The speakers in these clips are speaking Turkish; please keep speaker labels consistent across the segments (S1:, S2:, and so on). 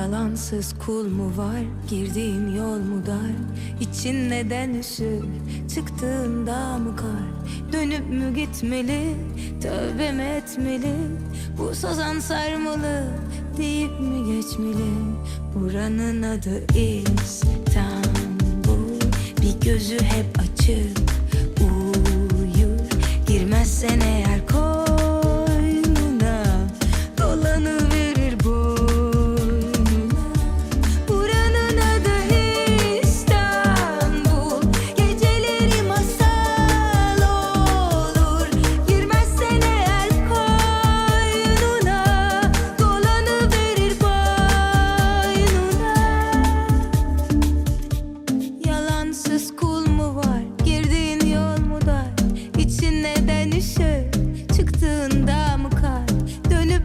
S1: Yalansız kul mu var, girdiğim yol mu dar? İçin neden üşür, çıktığında mı kar? Dönüp mü gitmeli, tövbe mi etmeli? Bu sazan sarmalı, deyip mi geçmeli? Buranın adı İstanbul Bir gözü hep açık,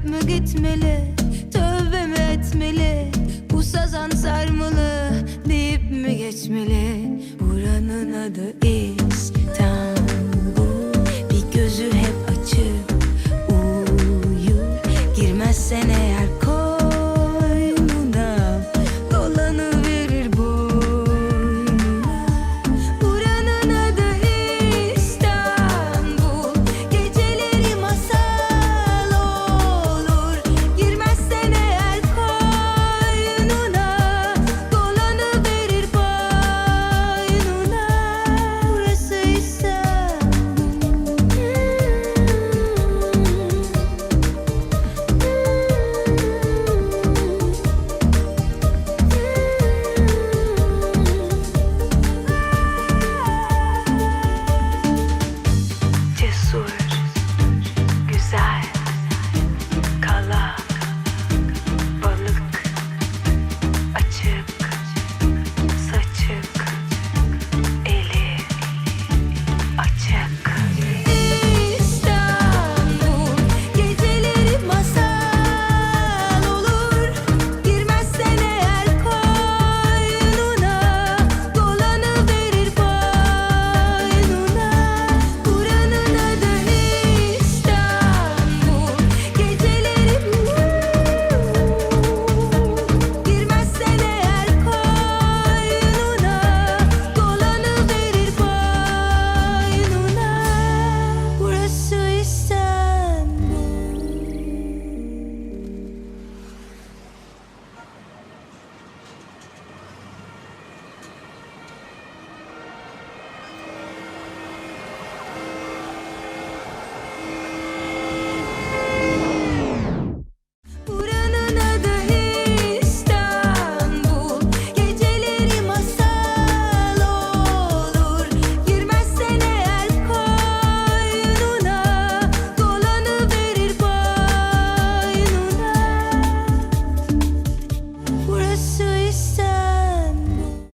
S1: mü gitmeli? Tövbe mi etmeli? Bu sazan sarmalı deyip mi geçmeli? Buranın adı